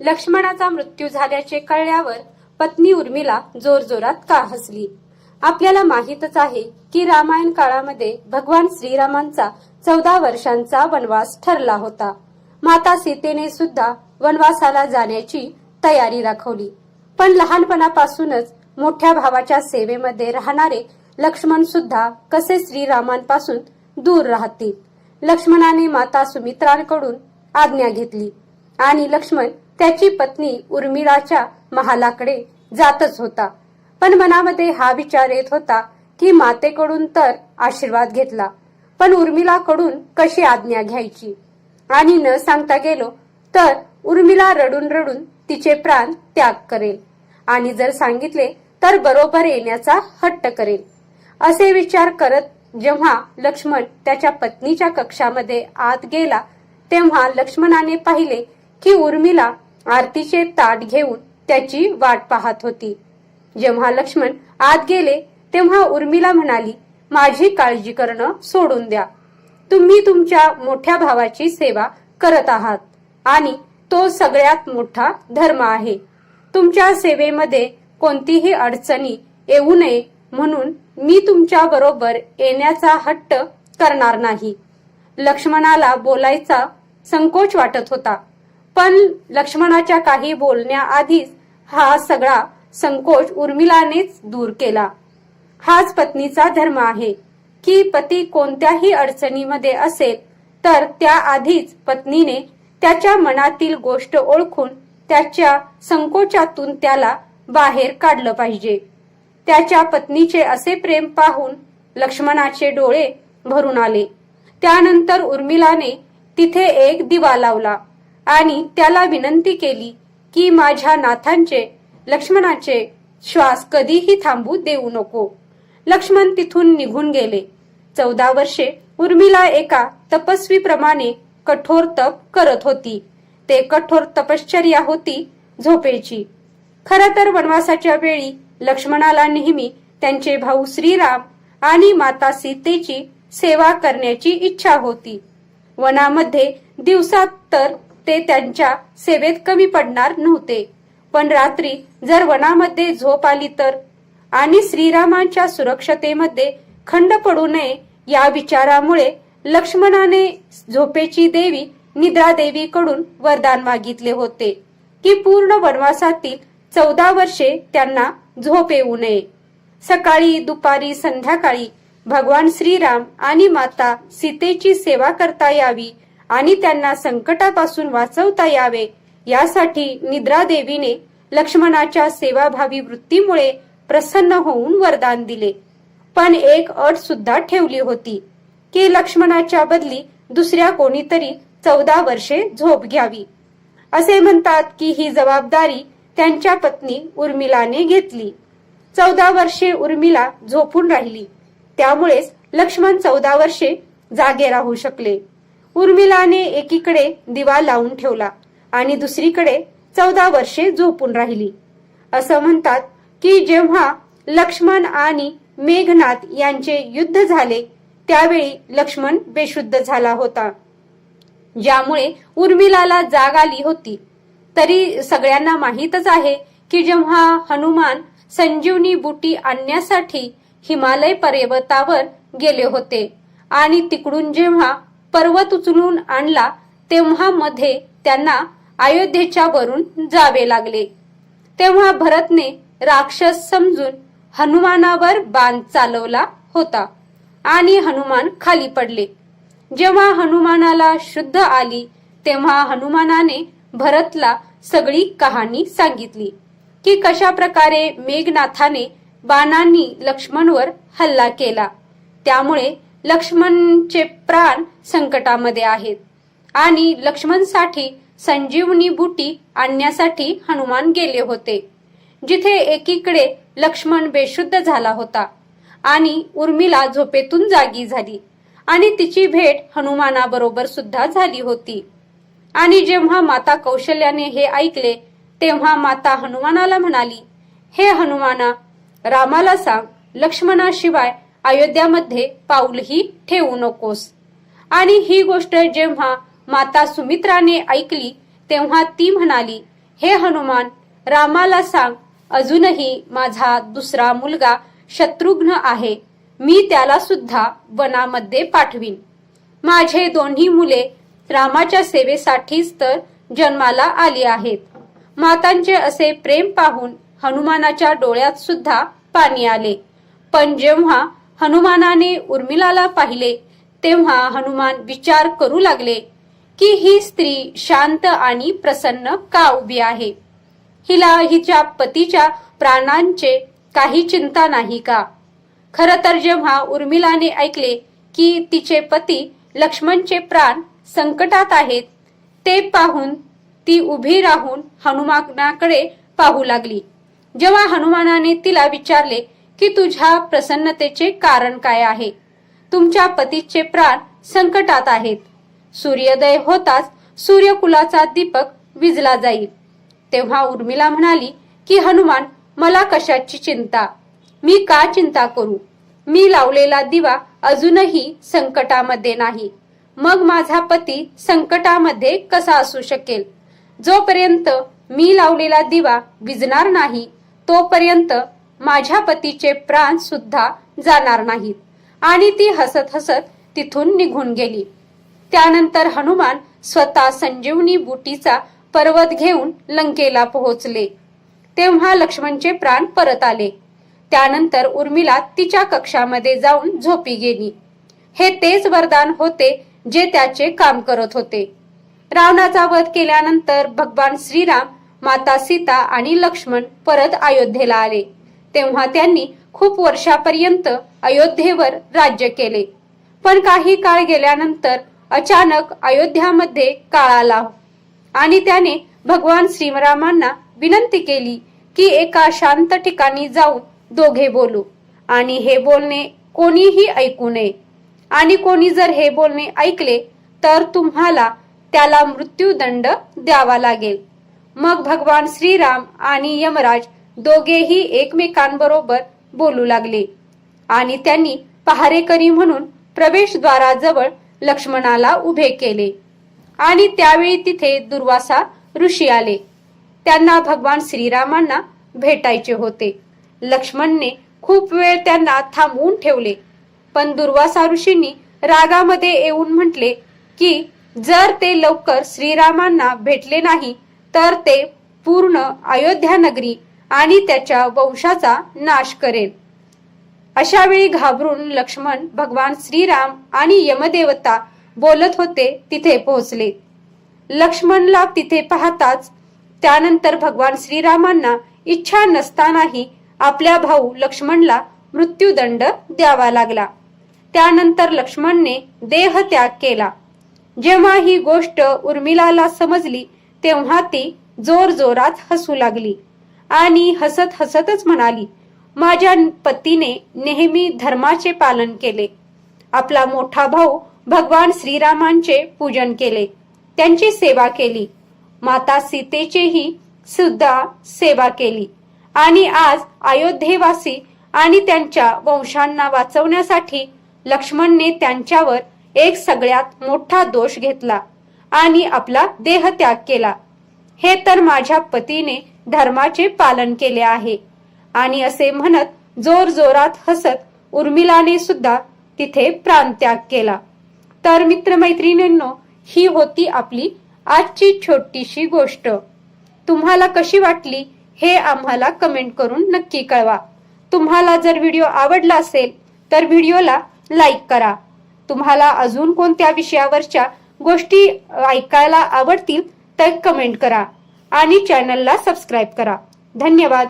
लक्ष्मणाचा मृत्यू झाल्याचे कळल्यावर पत्नी उर्मिला जोरजोरात का हसली? आपल्याला माहीतच आहे की रामायण काळामध्ये भगवान श्रीरामांचा चौदा वर्षांचा वनवास ठरला होता. माता सीतेने सुद्धा वनवासाला जाण्याची तयारी दाखवली. पण लहानपणापासूनच मोठ्या भावाच्या सेवेमध्ये राहणारे लक्ष्मण सुद्धा कसे श्रीरामांपासून दूर राहतील? लक्ष्मणाने माता सुमित्रांकडून आज्ञा घेतली आणि लक्ष्मण त्याची पत्नी उर्मिळाच्या महालाकडे जातच होता. पण मनामध्ये हा विचार येत होता की मातेकडून तर आशीर्वाद घेतला पण उर्मिलाकडून कशी आज्ञा घ्यायची? आणि न सांगता गेलो तर उर्मिला रडून रडून तिचे प्राण त्याग करेल. आणि जर सांगितले तर बरोबर येण्याचा हट्ट करेल. असे विचार करत जेव्हा लक्ष्मण त्याच्या पत्नीच्या कक्षामध्ये आत गेला तेव्हा लक्ष्मणाने पाहिले की उर्मिला आरतीचे ताट घेऊन त्याची वाट पाहत होती. जेव्हा लक्ष्मण आत गेले तेव्हा उर्मिला म्हणाली माझी काळजी करणं सोडून द्या. तुम्ही तुमच्या मोठ्या भावाची सेवा करत आहात आणि तो सगळ्यात मोठा धर्म आहे. तुमच्या सेवेमध्ये कोणतीही अडचणी येऊ नये म्हणून मी तुमच्या बरोबर येण्याचा हट्ट करणार नाही. लक्ष्मणाला बोलायचा संकोच वाटत होता. पण लक्ष्मणाच्या काही बोलण्याआधीच हा सगळा संकोच उर्मिलानेच दूर केला. हाच पत्नीचा धर्म आहे. की पती कोणत्याही अडचणीमध्ये असेल तर त्याआधीच पत्नीने त्याच्या मनातील गोष्ट ओळखून त्याच्या संकोचातून त्याला बाहेर काढलं पाहिजे. त्याच्या पत्नीचे असे प्रेम पाहून लक्ष्मणाचे डोळे भरून आले. त्यानंतर उर्मिलाने तिथे एक दिवा लावला. आणि त्याला विनंती केली की माझ्या नाथांचे लक्ष्मणाचे श्वास कधीही थांबू देऊ नको. लक्ष्मण तिथून निघून गेले. चौदा वर्षे उर्मिला एका तपस्वीप्रमाणे कठोर तप करत होती. ते कठोर तपश्चर्या होती झोपेची. खर तर वनवासाच्या वेळी लक्ष्मणाला नेहमी त्यांचे भाऊ श्रीराम आणि माता सीतेची सेवा करण्याची इच्छा होती. वनामध्ये दिवसात तर ते त्यांच्या सेवेत कमी पडणार नव्हते. पण रात्री जर वनामध्ये झोप आली तर? आणि श्रीरामांच्या सुरक्षतेमध्ये खंड पडू नये या विचारामुळे लक्ष्मणाने झोपेची देवी निद्रा देवीकडून वरदान मागितले होते की पूर्ण वनवासातील चौदा वर्षे त्यांना झोप येऊ नये. सकाळी दुपारी संध्याकाळी भगवान श्रीराम आणि माता सीतेची सेवा करता यावी आणि त्यांना संकटापासून वाचवता यावे. यासाठी निद्रा देवीने लक्ष्मणाच्या सेवाभावी वृत्तीमुळे प्रसन्न होऊन वरदान दिले. पण एक अट सुद्धा ठेवली होती की लक्ष्मणाच्या बदली दुसऱ्या कोणीतरी चौदा वर्षे झोप घ्यावी. असे म्हणतात की ही जबाबदारी त्यांच्या पत्नी उर्मिलाने घेतली. चौदा वर्षे उर्मिला झोपून राहिली. त्यामुळेच लक्ष्मण चौदा वर्षे जागे राहू शकले. उर्मिलाने एकीकडे दिवा लावून ठेवला आणि दुसरीकडे चौदा वर्षे झोपून राहिली. असं म्हणतात की जेव्हा लक्ष्मण आणि मेघनाथ यांचे युद्ध झाले त्यावेळी लक्ष्मण बेशुद्ध झाला होता. ज्यामुळे उर्मिलाला जाग आली होती. तरी सगळ्यांना माहीतच आहे की जेव्हा हनुमान संजीवनी बुटी आणण्यासाठी हिमालय पर्वतावर गेले होते आणि तिकडून जेव्हा पर्वत उचलून आणला तेव्हा मध्ये त्यांना अयोध्येच्या वरून जावे लागले. तेव्हा भरतने राक्षस समजून हनुमानावर बाण चालवला होता आणि हनुमान खाली पडले. जेव्हा हनुमानाला शुद्ध आली तेव्हा हनुमानाने भरतला सगळी कहाणी सांगितली की कशा प्रकारे मेघनाथाने बाणांनी लक्ष्मणवर हल्ला केला. त्यामुळे लक्ष्मणचे प्राण संकटामध्ये आहेत. आणि लक्ष्मणसाठी संजीवनी बुटी आणण्यासाठी हनुमान गेले होते. जिथे एकीकडे लक्ष्मण बेशुद्ध झाला होता आणि उर्मिला झोपेतून जागी झाली आणि तिची भेट हनुमानाबरोबर सुद्धा झाली होती. आणि जेव्हा माता कौशल्याने हे ऐकले तेव्हा माता हनुमानाला म्हणाली हे हनुमाना रामाला सांग लक्ष्मणाशिवाय अयोध्यामध्ये पाऊलही ठेवू नकोस. आणि ही गोष्ट जेव्हा माता सुमित्राने ऐकली तेव्हा ती म्हणाली हे हनुमान रामाला सांग अजूनही माझा दुसरा मुलगा शत्रुघ्न आहे. मी त्याला सुद्धा वनामध्ये पाठवीन. माझे दोन्ही मुले रामाच्या सेवेसाठीच तर जन्माला आली आहेत. मातांचे असे प्रेम पाहून हनुमानाच्या डोळ्यात सुद्धा पाणी आले. पण जेव्हा हनुमानाने उर्मिलाला पाहिले तेव्हा हनुमान विचार करू लागले की ही स्त्री शांत आणि प्रसन्न का उभी आहे? हिला हिच्या पतीच्या प्राणांचे काही चिंता नाही का? खर तर जेव्हा उर्मिलाने ऐकले की तिचे पती लक्ष्मणचे प्राण संकटात आहेत ते पाहून ती उभी राहून हनुमानाकडे पाहू लागली. जेव्हा हनुमानाने तिला विचारले की तुझ्या प्रसन्नतेचे कारण काय आहे? तुमच्या पतीचे प्राण संकटात आहेत. सूर्योदय होताच सूर्यकुलाचा दीपक विजला जाईल. तेव्हा उर्मिला म्हणाली की हनुमान मला कशाची चिंता? मी का चिंता करू? मी लावलेला दिवा अजूनही संकटामध्ये नाही. मग माझा पती संकटामध्ये कसा असू शकेल? जोपर्यंत मी लावलेला दिवा विजणार नाही तोपर्यंत माझ्या पतीचे प्राण सुद्धा जाणार नाहीत. आणि ती हसत हसत तिथून निघून गेली. त्यानंतर हनुमान स्वतः संजीवनी बुटीचा पर्वत घेऊन लंकेला पोहोचले. तेव्हा लक्ष्मणचे प्राण परत आले. त्यानंतर उर्मिला तिच्या कक्षामध्ये जाऊन झोपी गेली. हे तेच वरदान होते जे त्याचे काम करत होते. रावणाचा वध केल्यानंतर भगवान श्रीराम माता सीता आणि लक्ष्मण परत अयोध्येला आले. तेव्हा त्यांनी खूप वर्षापर्यंत अयोध्येवर राज्य केले. पण काही काळ गेल्यानंतर अचानक अयोध्यामध्ये काळ आला आणि त्याने भगवान श्रीरामांना विनंती केली की एका शांत ठिकाणी जाऊन दोघे बोलू आणि हे बोलणे कोणीही ऐकू नये. आणि कोणी जर हे बोलणे ऐकले तर तुम्हाला त्याला मृत्यूदंड द्यावा लागेल. मग भगवान श्रीराम आणि यमराज दोघेही एकमेकांबरोबर बोलू लागले. आणि त्यांनी पहारेकरी म्हणून प्रवेशद्वाराजवळ लक्ष्मणाला उभे केले. आणि त्यावेळी तिथे दुर्वासा ऋषी आले. त्यांना भगवान श्रीरामांना भेटायचे होते. लक्ष्मणने खूप वेळ त्यांना थांबवून ठेवले. पण दुर्वासा ऋषींनी रागामध्ये येऊन म्हटले की जर ते लवकर श्रीरामांना भेटले नाही तर ते पूर्ण अयोध्या नगरी आणि त्याच्या वंशाचा नाश करेल. अशा वेळी घाबरून लक्ष्मण भगवान श्रीराम आणि यमदेवता बोलत होते तिथे पोहोचले. लक्ष्मणला तिथे पाहताच त्यानंतर भगवान श्रीरामांना इच्छा नसतानाही आपल्या भाऊ लक्ष्मणला मृत्यूदंड द्यावा लागला. त्यानंतर लक्ष्मणने देह त्याग केला. जेव्हा ही गोष्ट उर्मिलाला समजली तेव्हा ती जोर जोरात हसू लागली. आणि हसत हसतच म्हणाली माझ्या पतीने नेहमी धर्माचे पालन केले. आपला मोठा भाऊ भगवान श्रीरामांचे पूजन केले. त्यांची सेवा केली. माता सीतेचेही सुद्धा सेवा केली. आणि आज अयोध्येवासी आणि त्यांच्या वंशांना वाचवण्यासाठी लक्ष्मणने त्यांच्यावर एक सगळ्यात मोठा दोष घेतला आणि आपला देह त्याग केला. हे तर माझ्या पतीने धर्माचे पालन केले आहे. आणि असे म्हणत जोर जोरात हसत उर्मिलाने सुद्धा तिथे प्राणत्याग केला. तर मित्रमैत्रिणींनो ही होती आपली आजची छोटीशी गोष्ट. तुम्हाला कशी वाटली हे आम्हाला कमेंट करून नक्की कळवा. तुम्हाला जर व्हिडिओ आवडला असेल तर व्हिडिओला लाईक करा. तुम्हाला अजून कोणत्या विषयावरच्या गोष्टी ऐकायला आवडतील तर कमेंट करा आणि चॅनलला सबस्क्राईब करा. धन्यवाद.